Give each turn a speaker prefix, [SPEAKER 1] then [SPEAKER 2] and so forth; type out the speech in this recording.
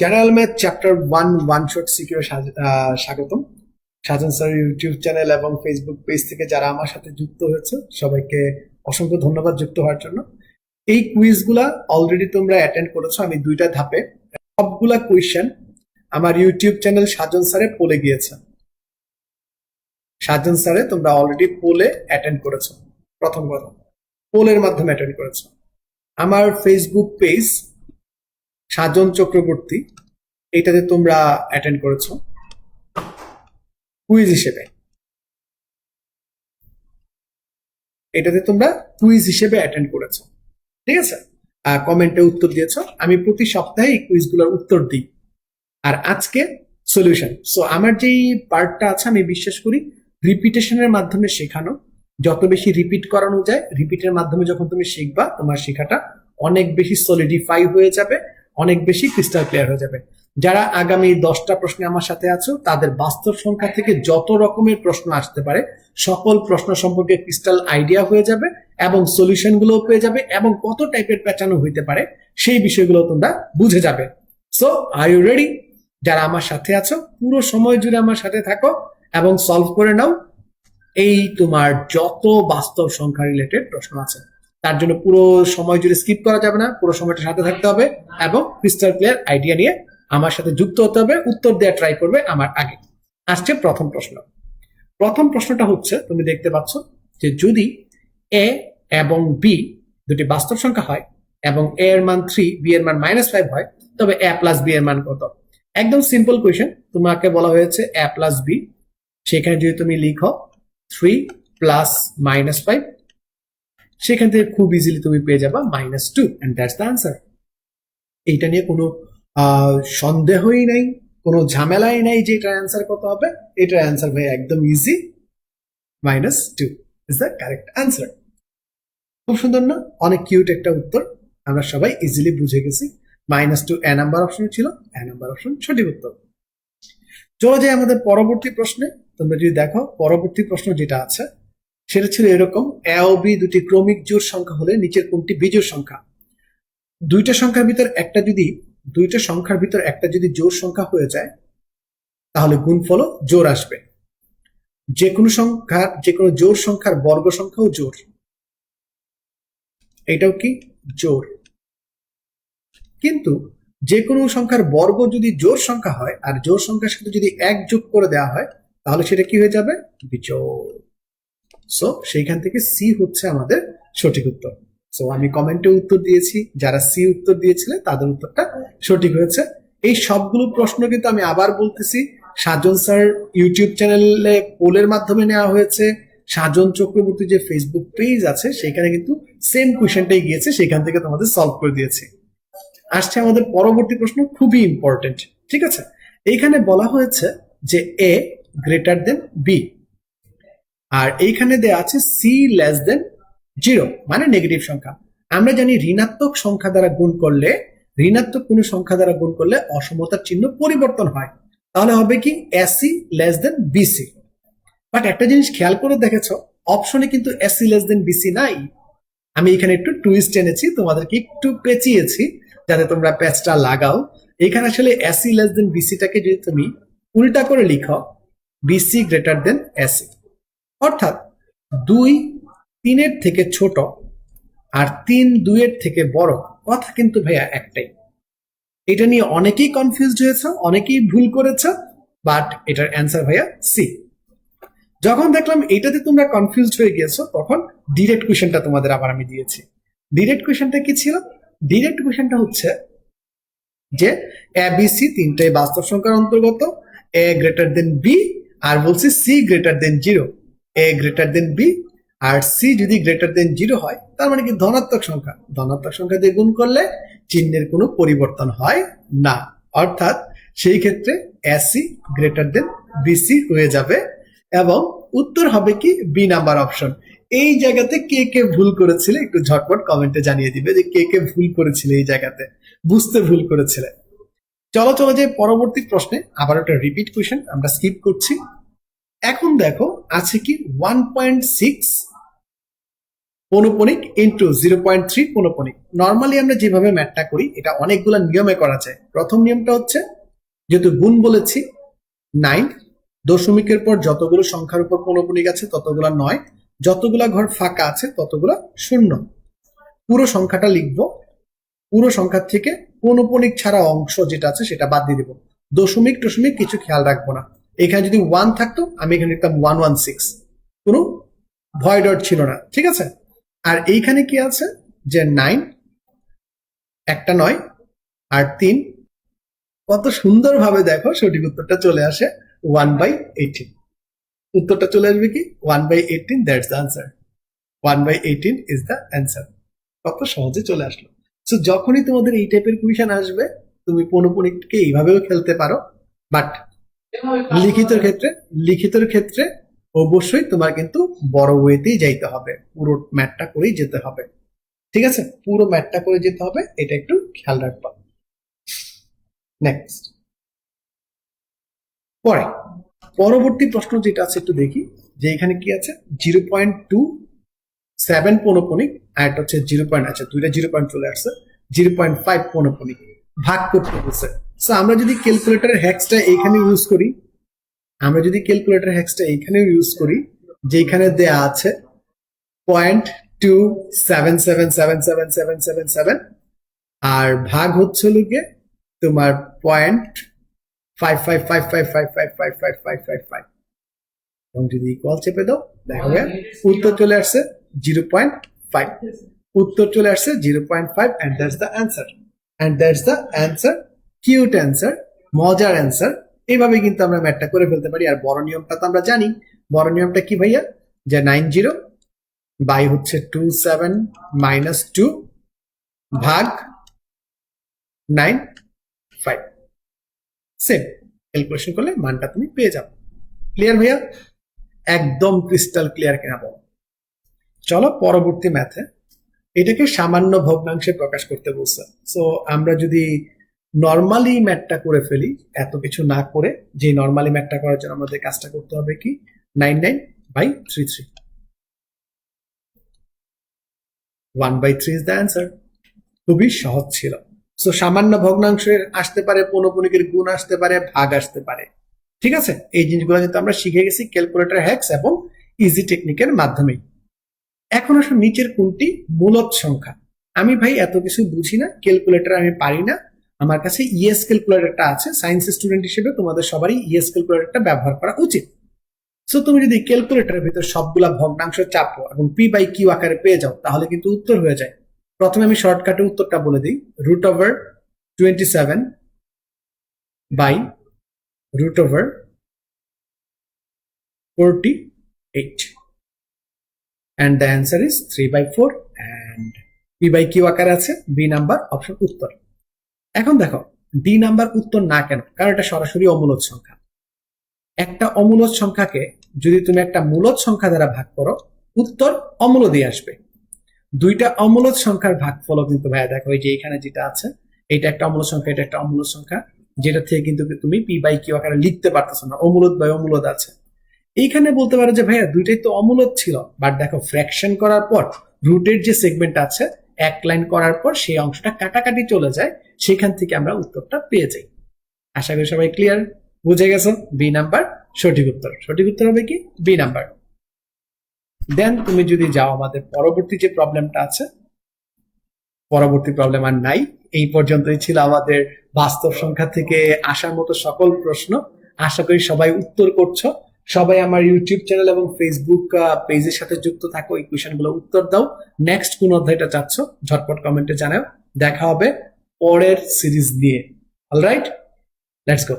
[SPEAKER 1] General math chapter one one shot secure স্বাগতম। Sajan sir YouTube channel এবং Facebook page থেকে যারা আমার সাথে যুক্ত হয়েছে, সবাইকে অসংখ্য ধন্যবাদ যুক্ত হওয়ার জন্য। এই কুইজগুলা অলরেডি তোমরা অ্যাটেন্ড করেছ, আমি দুইটা ধাপে। সবগুলা কোয়েশ্চেন আমার ইউটিউব চ্যানেল সাজন স্যারে পোলে গিয়েছে। সাজন স্যারে তোমরা অলরেডি পোলে অ্যাটেন্ড করেছ, প্রথম কথা। পোলের মাধ্যমে অ্যাটেন্ড করেছ। আমার ফেসবুক পেজ সাজন চক্রবর্তী, এটাতে তোমরা অ্যাটেন্ড করেছ। কুইজ হিসেবে। এটাতে তোমরা কুইজ হিসেবে অ্যাটেন্ড করেছ। ঠিক আছে? কমেন্টে উত্তর দিয়েছ। আমি প্রতি সপ্তাহে এই কুইজগুলোর উত্তর দিই। আর আজকে সলিউশন সো আমার যেই পার্টটা আছে, আমি বিশ্বাস করি রিপিটেশনের মাধ্যমে শেখানো। যত বেশি রিপিট করানো যায় রিপিটের মাধ্যমে যখন তুমি শিখবা, তোমার শেখাটা অনেক বেশি সলিডিফাই হয়ে যাবে। অনেক বেশি ক্রিস্টাল ক্লিয়ার হয়ে যাবে। যারা আগামী দশটা প্রশ্নে আমার সাথে আছো, তাদের বাস্তব সংখ্যা থেকে যত রকমের প্রশ্ন আসতে পারে, সকল প্রশ্ন সম্পর্কে ক্রিস্টাল আইডিয়া হয়ে যাবে এবং সলিউশনগুলো পেয়ে যাবে এবং কত টাইপের পেঁচানো হইতে পারে, সেই বিষয়গুলো তোমরা বুঝে যাবে। সো আর ইউ রেডি যারা আমার সাথে আছো, পুরো সময় জুড়ে আমার সাথে থাকো এবং সলভ করে নাও। এই তোমার যত বাস্তব সংখ্যা রিলেটেড প্রশ্ন আছে। তার জন্য পুরো সময় জুড়ে স্কিপ করা যাবে না, পুরো সময়টা সাথে থাকতে হবে এবং ক্রিস্টাল ক্লিয়ার আইডিয়া নিয়ে আমার সাথে যুক্ত হতে হবে, উত্তর দেওয়া ট্রাই করবে আমার আগে। আসছে প্রথম প্রশ্ন। প্রথম প্রশ্নটা হচ্ছে, তুমি দেখতে পাচ্ছ যে যদি এ এবং বি দুটি বাস্তব সংখ্যা হয় এবং এ এর মান থ্রি বি এর মান মাইনাস ফাইভ হয়, তবে এ প্লাস বি এর মান কত? একদম সিম্পল কোয়েশন তোমাকে বলা হয়েছে এ প্লাস বি সেখানে যদি তুমি লিখো থ্রি প্লাস মাইনাস ফাইভ সেখান থেকে খুব ইজিলি তুমি পেয়ে যাবা minus two and that's the answer এইটা নিয়ে কোনো সন্দেহই নাই, কোনো ঝামেলাই নাই যে এটার অ্যান্সার কত হবে। এটার অ্যান্সার ভাই একদম easy minus two is the correct answer খুব সুন্দর না? অনেক কিউট একটা উত্তর। আমরা সবাই ইজিলি বুঝে গেছি। Minus two A number option ছিল এ নাম্বার অপশন সঠিক উত্তর। চলে যায় আমাদের পরবর্তী প্রশ্নে। তোমরা যদি দেখো, পরবর্তী প্রশ্ন যেটা আছে সেটা ছিল এরকম এ ও বি দুটি ক্রমিক জোর সংখ্যা হলে নিচের কোনটি বিজোড় সংখ্যা? দুইটা সংখ্যার ভিতর একটা যদি, দুইটা সংখ্যার ভিতর একটা যদি জোর সংখ্যা হয়ে যায়, তাহলে গুণফলও জোর আসবে। যে কোনো সংখ্যার যে কোনো জোর সংখ্যার বর্গ সংখ্যাও জোর এটাও কি? জোর কিন্তু যে কোনো সংখ্যার বর্গ যদি জোর সংখ্যা হয়, আর জোর সংখ্যার সাথে যদি এক যোগ করে দেওয়া হয়, তাহলে সেটা কি হয়ে যাবে? বিজোড়। সো সেইখান থেকে সি হচ্ছে আমাদের সঠিক উত্তর। সো আমি কমেন্টে উত্তর দিয়েছি। যারা সি উত্তর দিয়েছিলেন তাদের উত্তরটা সঠিক হয়েছে। এই সবগুলো প্রশ্ন কিন্তু আমি আবার বলতেছি। সাজন স্যার ইউটিউব চ্যানেলে পোলের মাধ্যমে নেওয়া হয়েছে। সাজন চক্রবর্তী যে ফেসবুক পেজ আছে, সেখানে কিন্তু সেম কোয়েশনটাই গিয়েছে। সেখান থেকে তোমাদের সলভ করে দিয়েছি। আসছে আমাদের পরবর্তী প্রশ্ন, খুবই ইম্পর্টেন্ট ঠিক আছে? এইখানে বলা হয়েছে যে এ গ্রেটার দেন বি আর এইখানে দেয়া আছে সি লেস দেন জিরো মানে নেগেটিভ সংখ্যা। আমরা জানি ঋণাত্মক সংখ্যা দ্বারা গুণ করলে, ঋণাত্মক কোনো সংখ্যা দ্বারা গুণ করলে অসমতার চিহ্ন পরিবর্তন হয়। তাহলে হবে কি AC less than BC but একটা জিনিস খেয়াল করে দেখেছ অপশনে কিন্তু এসি লেস দেন বিসি নাই। আমি এখানে একটু টুইস্ট এনেছি, তোমাদেরকে একটু পেঁচিয়েছি, যাতে তোমরা প্যাচটা লাগাও। এখানে আসলে এসি লেস দেন বিসিটাকে যদি তুমি উল্টা করে লিখো বিসি গ্রেটার দেন এসি অর্থাৎ দুই তিনের থেকে ছোট আর তিন দুইয়ের থেকে বড় কথা কিন্তু ভাইয়া একটাই। এটা নিয়ে অনেকেই কনফিউজড হয়েছে, অনেকেই ভুল করেছে বাট এটার অ্যান্সার ভাইয়া সি যখন দেখলাম এটাতে তোমরা কনফিউজড হয়ে গিয়েছো, তখন ডিরেক্ট কোয়েশনটা তোমাদের আবার আমি দিয়েছি। ডিরেক্ট কোয়েশনটা কি ছিল? ডিরেক্ট কোয়েশনটা হচ্ছে যে এ বি সি তিনটাই বাস্তব সংখ্যার অন্তর্গত এ গ্রেটার দেন বি আর বলছি C greater than zero A greater than B R C যদি গ্রেটার দেন জিরো হয়, তার মানে কি? ধনাত্মক সংখ্যা। ধনাত্মক সংখ্যা দিয়ে গুণ করলে চিহ্নের কোনো পরিবর্তন হয় না। অর্থাৎ সেই ক্ষেত্রে এসি গ্রেটার দেন বিসি হয়ে যাবে এবং উত্তর হবে কি? বি নাম্বার অপশন এই জায়গাতে কে কে ভুল করেছিলে একটু ঝটপট কমেন্টে জানিয়ে দিবে যে কে কে ভুল করেছিলে এই জায়গাতে। বুঝতে ভুল করেছিলে। চলো চলো যে পরবর্তী প্রশ্নে আবার একটা রিপিট কোয়েশন আমরা স্কিপ করছি। এখন দেখো, আছে কি ওয়ান পয়েন্ট সিক্স পৌনপনিক ইন্টু জিরো পয়েন্ট থ্রি পৌনপনিক নর্মালি আমরা যেভাবে ম্যাথটা করি, এটা অনেকগুলো নিয়মে করা যায়। প্রথম নিয়মটা হচ্ছে, যেহেতু গুণ বলেছি নাইন দশমিকের পর যতগুলো সংখ্যার উপর পৌনপনিক আছে, ততগুলা নয়। যতগুলা ঘর ফাঁকা আছে, ততগুলা শূন্য। পুরো সংখ্যাটা লিখব। পুরো সংখ্যার থেকে পৌনপনিক ছাড়া অংশ যেটা আছে, সেটা বাদ দিয়ে দেবো। দশমিক টশমিক কিছু খেয়াল রাখব না। এখানে যদি ওয়ান থাকতো, আমি এখানে লিখতাম ওয়ান ওয়ান সিক্স কোনো ভয় ডট ছিল না, ঠিক আছে? আর এইখানে কি আছে? যে নাইন একটা নয়, আর তিন। কত সুন্দরভাবে দেখো, সঠিক উত্তরটা চলে আসে ওয়ান বাই এইটিন উত্তরটা চলে আসবে কি? One by eighteen that's the answer one by eighteen is the answer কত সহজে চলে আসলো। সো যখনই তোমাদের এই টাইপের কুইশন আসবে, তুমি পনুপনিককে এইভাবেও খেলতে পারো বাট লিখিতর ক্ষেত্রে লিখিতর ক্ষেত্রে অবশ্যই তোমার কিন্তু বড় ওয়েতেই যাইতে হবে। পুরো ম্যাটটা করেই যেতে হবে। ঠিক আছে? পুরো ম্যাটটা করে যেতে হবে, এটা একটু খেয়াল রাখবা। নেক্সট পরে, পরবর্তী প্রশ্ন যেটা আছে একটু দেখি, যে এখানে কি আছে? জিরো পয়েন্ট টু সেভেন পৌনপনিক, আর একটা হচ্ছে জিরো পয়েন্ট আছে দুইটা জিরো পয়েন্ট চলে আসছে। জিরো পয়েন্ট ফাইভ পৌনপনিক, ভাগ করতে বলছে সো আমরা যদি ক্যালকুলেটরের হ্যাক্সটা এইখানে ইউজ করি আমরা যদি ক্যালকুলেটর হ্যাক্সটা এইখানে ইউজ করি যেখানে দেয়া আছে point two seven seven seven seven seven seven seven আর ভাগ হচ্ছে লোকে তোমার point five five five five five five five five five five five যদি ইকুয়াল চেপে দাও দেখা যায় উত্তর চলে আসছে জিরো পয়েন্ট ফাইভ উত্তর চলে আসছে zero point five and that's the answer and that's the answer cute answer মজার অ্যান্সার এইভাবে কিন্তু আমরা ম্যাথটা করে ফেলতে পারি। আর বড় নিয়মটা তো আমরা জানি। বড় নিয়মটা কি ভাইয়া? যে নাইন জিরো বাই হচ্ছে টু সেভেন মাইনাস টু ভাগ নাইন ফাইভ সেম ক্যালকুলেশন করলে মানটা তুমি পেয়ে যাবে। ক্লিয়ার ভাইয়া? একদম ক্রিস্টাল ক্লিয়ার কিনা বল। চলো পরবর্তী ম্যাথে এটাকে সামান্য ভগ্নাংশে প্রকাশ করতে বলছে। সো আমরা যদি নর্মালি ম্যাথটা করে ফেলি, এত কিছু না করে, যে নর্মালি ম্যাথটা করার জন্য আমাদের কাজটা করতে হবে কি? Nine nine by three three one by three is the answer খুবই সহজ ছিল। সো সামান্য ভগ্নাংশে আসতে পারে পৌনপুনিকের গুণ আসতে পারে, ভাগ আসতে পারে। ঠিক আছে? এই জিনিসগুলো কিন্তু আমরা শিখে গেছি ক্যালকুলেটর হ্যাক্স এবং ইজি টেকনিকের মাধ্যমেই। এখন আসলে নিচের কোনটি মূলত সংখ্যা। আমি ভাই এত কিছু বুঝি না ক্যালকুলেটর আমি পারি না। আমার কাছে ইএস ক্যালকুলেটরটা আছে সায়েন্স স্টুডেন্ট হিসেবে তোমাদের সবারই ইএস ক্যালকুলেটরটা ব্যবহার করা উচিত। সো তুমি যদি ক্যালকুলেটরের ভিতর সবগুলা ভগ্নাংশ চাপো এবং পি বাই কিউ আকারে পেয়ে যাও, তাহলে কিন্তু উত্তর হয়ে যায়। প্রথমে আমি শর্টকাটে উত্তরটা বলে দিই। Root over twenty seven by root over forty eight and the answer is three by four and P by Q আকারে আছে বি নাম্বার অপশন উত্তর। এখন দেখো ডি নাম্বার উত্তর না কেন? কারণ এটা সরাসরি অমূলদ সংখ্যা। একটা অমূলদ সংখ্যাকে যদি তুমি একটা মূলদ সংখ্যা দ্বারা ভাগ করো, উত্তর অমূলদই আসবে। দুইটা অমূলদ সংখ্যার ভাগফলও কিন্তু ভাইয়া দেখো, এই যে এখানে যেটা আছে এটা একটা অমূলদ সংখ্যা, এটা একটা অমূলদ সংখ্যা, যেটা থেকে কিন্তু তুমি পি বাই কিউ আকারে লিখতে পারতেছো না অমূলদ বাই অমূলদ আছে। এইখানে বলতে পারো যে ভাইয়া দুইটাই তো অমূলদ ছিল বাট দেখো ফ্র্যাকশন করার পর রুটের যে সেগমেন্ট আছে এক লাইন করার পর সেই অংশটা কাটাকাটি চলে যায়, সেখান থেকে আমরা উত্তরটা পেয়ে যাই। আশা করি সবাই ক্লিয়ার বুঝে গেছো? বি নাম্বার সঠিক উত্তর। সঠিক উত্তর হবে কি? বি নাম্বার দেন তুমি যদি যাও আমাদের পরবর্তী যে প্রবলেমটা আছে, পরবর্তী প্রবলেম আর নাই, এই পর্যন্তই ছিল আমাদের বাস্তব সংখ্যা থেকে আসার মতো সকল প্রশ্ন। আশা করি সবাই উত্তর করছ। সবাই আমার ইউটিউব চ্যানেল এবং ফেসবুক পেজের সাথে যুক্ত থাকো, এই গুলো উত্তর দাও। নেক্সট কোন অধ্যায়টা চাচ্ছ, ঝটপট কমেন্টে জানাও। দেখা হবে পরের সিরিজ দিয়ে অলরাইট লেটস গো